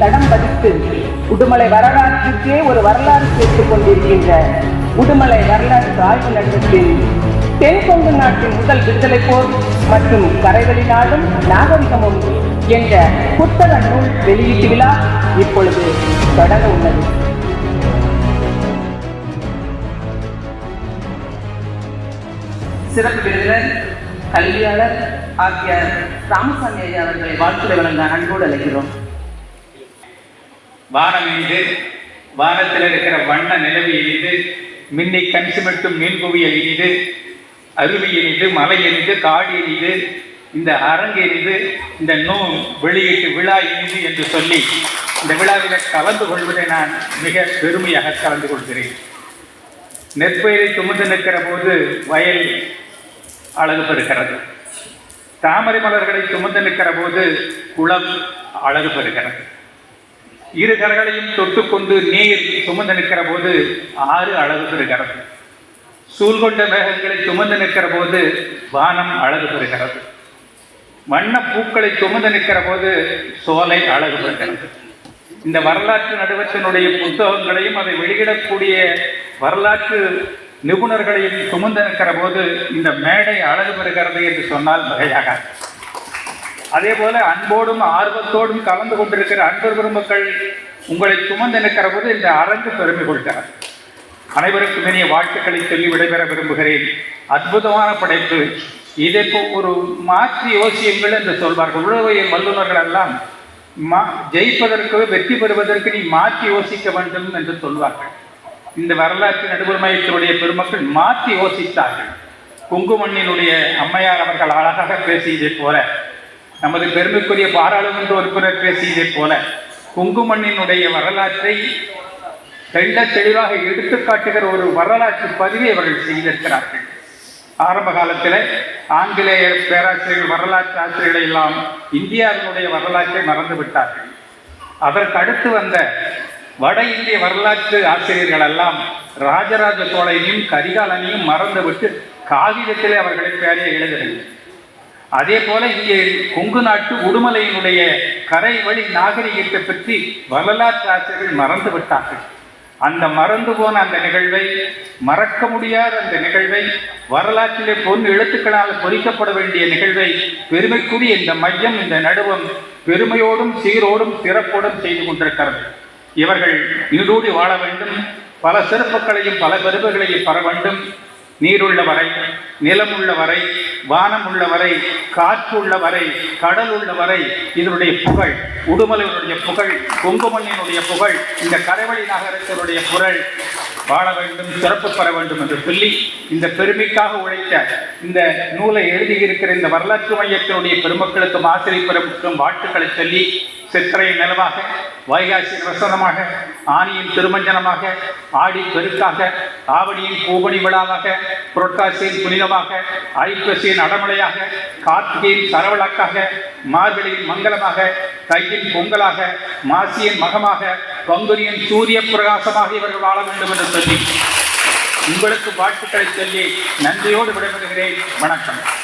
பட்டு உடுமலை வரலாற்றுக்கே ஒரு வரலாறு சேர்த்துக் கொண்டிருக்கின்ற உடுமலை வரலாற்று ஆய்வு நகரத்தில் தென்கொங்கு நாட்டின் முதல் விடுதலை போர் மற்றும் கரைவழி நாடும் நாகரிகமும் என்ற புத்தக நூல் வெளியீட்டு விழா இப்பொழுது தொடங்க உள்ளது. சிறப்பு விருந்தினர் கல்வியாளர் ஆகிய ராமசாமி ஐயா அவர்களை வாழ்த்துரை வழங்க அன்போடு அழைக்கிறோம். வானம் இனிது வானத்தில் இருக்கிற வண்ண நிலவு இனிது மின்னை கண் சிமிட்டும் மீன் குவியல் இனிது அருவி இனிது மலை இனிது காடு இனிது இந்த அரங்கு இனிது இந்த நூல் வெளியீட்டு விழா இனிது என்று சொல்லி இந்த விழாவில் கலந்து கொள்வதை நான் மிக பெருமையாக கலந்து கொள்கிறேன். நெற்பயிரை சுமந்து நிற்கிற போது வயல் அழகு பெறுகிறது. தாமரை மலர்களை சுமந்து நிற்கிற போது குளம் அழகு பெறுகிறது. இரு கரங்களையும் தொட்டுக்கொண்டு நீர் சுமந்து நிற்கிற போது ஆறு அழகு பெறுகிறது சூழ்கொண்ட மேகங்களை சுமந்து நிற்கிற போது வானம் அழகு பெறுகிறது வண்ண பூக்களை சுமந்து நிற்கிற போது சோலை அழகு பெறுகிறது இந்த வரலாற்று நடுவத்தினுடைய புத்தகங்களையும் அதை வெளியிடக்கூடிய வரலாற்று நிபுணர்களையும் சுமந்து நிற்கிற போது இந்த மேடை அழகு பெறுகிறது என்று சொன்னால் மிகையாகாது அதே போல அன்போடும் ஆர்வத்தோடும் கலந்து கொண்டிருக்கிற அன்பர் பெருமக்கள் உங்களை சுமந்து நிற்கிற போது இந்த அரங்கு பெருமை கொள்கிறார் அனைவருக்கும் இனிய வாழ்த்துக்களை சொல்லி விடைபெற விரும்புகிறேன். அற்புதமான படைப்பு. இதை ஒரு மாற்றி யோசியங்கள் என்று சொல்வார்கள். உழவியல் வல்லுநர்கள் எல்லாம் மா ஜெயிப்பதற்கு வெற்றி பெறுவதற்கு நீ மாற்றி யோசிக்க வேண்டும் என்று சொல்வார்கள். இந்த வரலாற்று நடுவர் மையத்தினுடைய பெருமக்கள் மாற்றி யோசித்தார்கள். குங்குமண்ணினுடைய அம்மையார் அவர்கள் அழகாக பேசியதைப் போல நமது பெருமைக்குரிய பாராளுமன்ற உறுப்பினர் பேசியதைப் போல குங்குமண்ணினுடைய வரலாற்றை தெள்ள தெளிவாக எடுத்துக்காட்டுகிற ஒரு வரலாற்று பதிவை அவர்கள் செய்திருக்கிறார்கள். ஆரம்ப காலத்தில் ஆங்கிலேய பேராசிரியர்கள் வரலாற்று ஆசிரியர்களை எல்லாம் இந்தியாவினுடைய வரலாற்றை மறந்து விட்டார்கள் அதற்கடுத்து வந்த வட இந்திய வரலாற்று ஆசிரியர்கள் எல்லாம் ராஜராஜ சோழனையும் கரிகாலனையும் மறந்துவிட்டு காகிதத்திலே அவர்களை பெயரை எழுதுகிறது அதே போல இங்கே கொங்கு நாட்டு உடுமலையினுடைய கரை வழி நாகரிகத்தை பற்றி வரலாற்று ஆசிரியர்கள் மறந்து விட்டார்கள். அந்த மறந்து போன அந்த நிகழ்வை மறக்க முடியாத அந்த நிகழ்வை வரலாற்றிலே பொன் எழுத்துக்களால் பொறிக்கப்பட வேண்டிய நிகழ்வை பெருமைக்குரிய இந்த மையம் இந்த நடுவம் பெருமையோடும் சீரோடும் சிறப்போடும் செய்து கொண்டிருக்கிறது. இவர்கள் நீடூடி வாழ வேண்டும். பல சிறப்புகளையும் பல பெருமைகளையும் பெற வேண்டும். நீருள்ள வரை நிலம் உள்ள வரை வானம் உள்ள வரை காற்று உள்ள வரை கடல் உள்ள வரை இதனுடைய புகழ் உடுமலையினுடைய புகழ் கொங்குமண்ணினுடைய புகழ் இந்த கரைவழி நகரத்தினுடைய புகழ் வாழ வேண்டும் சிறப்பு பெற வேண்டும் என்று சொல்லி இந்த பெருமைக்காக உழைத்த இந்த நூலை எழுதியிருக்கிற இந்த வரலாற்று மையத்தினுடைய பெருமக்களுக்கும் ஆசிரியர் பெருமக்களுக்கும் வாழ்த்துக்களை சொல்லி சித்திரை நிலவாக வைகாசி வசனமாக ஆனியின் திருமஞ்சனமாக ஆடி பெருக்காக ஆவணியின் பூபணி விழாவாக புரட்டாசியின் புனிதமாக ஐப்பசியின் அடமலையாக கார்த்திகையின் சரவழக்காக மார்கழியின் மங்களமாக தையின் பொங்கலாக மாசியின் மகமாக பங்குனியின் சூரிய பிரகாசமாக இவர்கள் வாழ வேண்டும் என்று சொல்லி உங்களுக்கு வாழ்த்துக்களை சொல்லி நன்றியோடு விடைபெறுகிறேன். வணக்கம்.